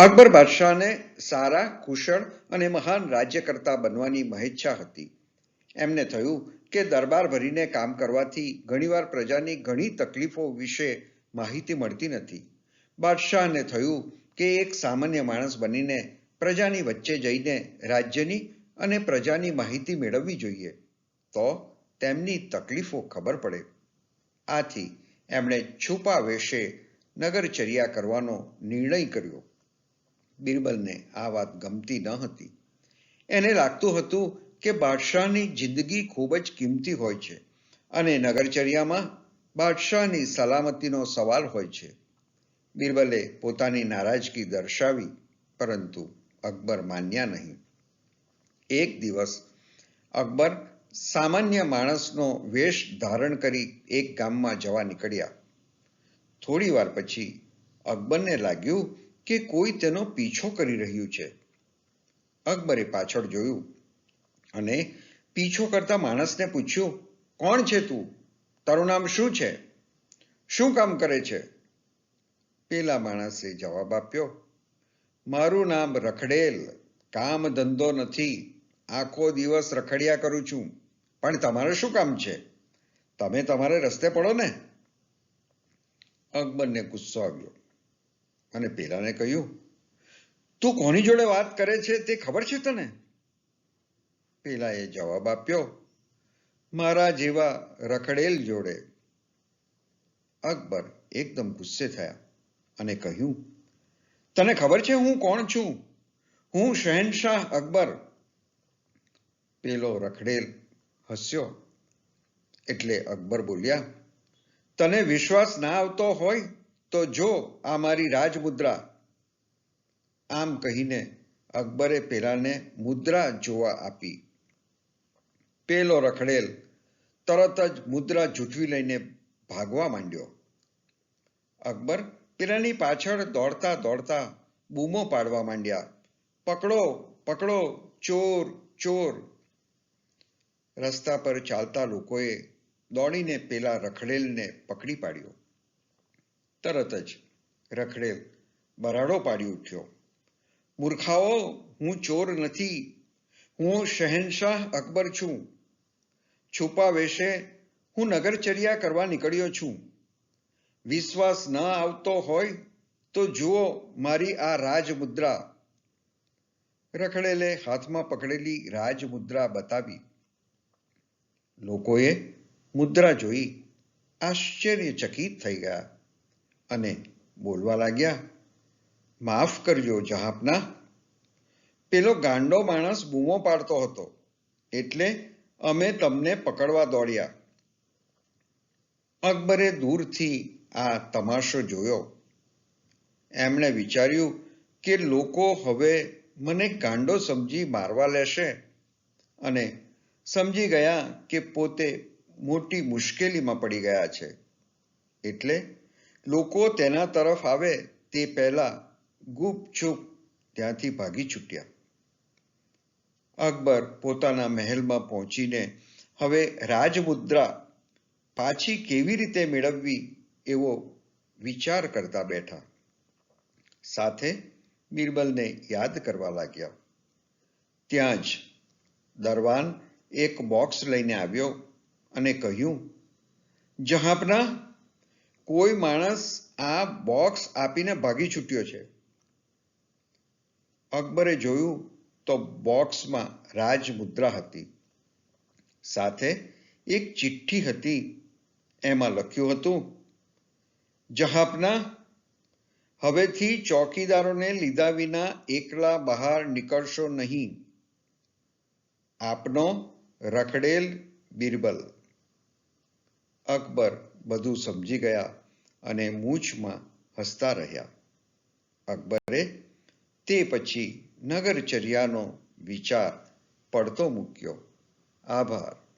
અકબર બાદશાહને સારા, કુશળ અને મહાન રાજ્યકર્તા બનવાની મહેચ્છા હતી. એમને થયું કે દરબાર ભરીને કામ કરવાથી ઘણીવાર પ્રજાની ઘણી તકલીફો વિશે માહિતી મળતી નથી. બાદશાહને થયું કે એક સામાન્ય માણસ બનીને પ્રજાની વચ્ચે જઈને રાજ્યની અને પ્રજાની માહિતી મેળવવી જોઈએ. તો તેમની તકલીફો ખબર પડે. આથી એમણે છુપા વેશે નગરચર્યા કરવાનો નિર્ણય કર્યો. બિરબલને આ વાત ગમતી ન હતી. એને લાગતું હતું કે બાદશાહની જિંદગી ખૂબ જ કિંમતી હોય છે અને નગરચર્યામાં બાદશાહની સલામતીનો સવાલ હોય છે. બિરબલે પોતાની નારાજગી દર્શાવી, પરંતુ અકબર માન્યા નહીં. એક દિવસ અકબર સામાન્ય માણસનો વેશ ધારણ કરી એક ગામમાં જવા નીકળ્યા. થોડી વાર પછી અકબરને લાગ્યું કે કોઈ તેનો પીછો કરી રહ્યું છે. અકબરે પાછળ જોયું અને પીછો કરતા માણસને પૂછ્યું, કોણ છે તું? તારું નામ શું છે? શું કામ કરે છે? પેલા માણસે જવાબ આપ્યો, મારું નામ રખડેલ, કામ ધંધો નથી, આખો દિવસ રખડ્યા કરું છું. પણ તમારે શું કામ છે? તમે તમારે રસ્તે પડો ને. અકબરને ગુસ્સો આવ્યો. અને પેલાને કહ્યું, તું કોની જોડે વાત કરે છે તે ખબર છે તને? પેલાએ જવાબ આપ્યો, મારા જેવા રખડેલ જોડે. અકબર એકદમ ગુસ્સે થયા અને કહ્યું, તને ખબર છે હું કોણ છું? હું શહેનશાહ અકબર. પેલો રખડેલ હસ્યો એટલે અકબર બોલ્યા, તને વિશ્વાસ ના આવતો હોય તો જો આ મારી રાજમુદ્રા, આમ કહીને અકબરે પેલાને મુદ્રા જોવા આપી. પેલો રખડેલ તરત જ મુદ્રા જૂઠવી લઈને ભાગવા માંડ્યો. અકબર પેલાની પાછળ દોડતા દોડતા બૂમો પાડવા માંડ્યા. પકડો પકડો, ચોર ચોર. રસ્તા પર ચાલતા લોકોએ દોડીને પેલા રખડેલને પકડી પાડ્યો. તરત જ રખડેલ બરાડો પાડી ઉઠ્યો. મૂર્ખાઓ, હું ચોર નથી, હું શહેનશાહ અકબર છું. છુપા વેશે હું નગરચર્યા કરવા નીકળ્યો છું. વિશ્વાસ ન આવતો હોય તો જુઓ મારી આ રાજમુદ્રા. રખડેલે હાથમાં પકડેલી રાજમુદ્રા બતાવી. લોકોએ મુદ્રા જોઈ આશ્ચર્યચકિત થઈ ગયા. અને બોલવા લાગ્યા, માફ કરજો જહાપના. પેલો ગાંડો માણસ બૂમો પાડતો હતો, એટલે અમે તમને પકડવા દોડ્યા. અકબરે દૂરથી આ તમાશો જોયો. એમણે વિચાર્યું કે લોકો હવે મને ગાંડો સમજી મારવા લેશે અને સમજી ગયા કે પોતે મોટી મુશ્કેલીમાં પડી ગયા છે. એટલે લોકો તેના તરફ આવે તે પહેલા ગુપચુપ ત્યાંથી ભાગી છૂટ્યા. અકબર પોતાના મહેલમાં પહોંચીને હવે રાજમુદ્રા પાછી કેવી રીતે મેળવવી એવો વિચાર કરતા બેઠા. સાથે બિરબલને યાદ કરવા લાગ્યા. ત્યાં જ દરવાન એક બોક્સ લઈને આવ્યો અને કહ્યું, જહાપના કોઈ માણસ આ બોક્સ આપીને ભાગી છૂટ્યો છે. અકબરે જોયું તો બોક્સમાં રાજમુદ્રા હતી. સાથે એક ચિઠ્ઠી હતી, એમાં લખ્યું હતું, જહાપના, હવેથી ચોકીદારોને લીધા વિના એકલા બહાર નીકળશો નહીં. આપનો રખડેલ બિરબલ. અકબર બધું સમજી ગયા. અને મૂછમાં હસતા રહ્યા. અકબરે તે પછી નગરચર્યાનો વિચાર પડતો મૂક્યો. આભાર.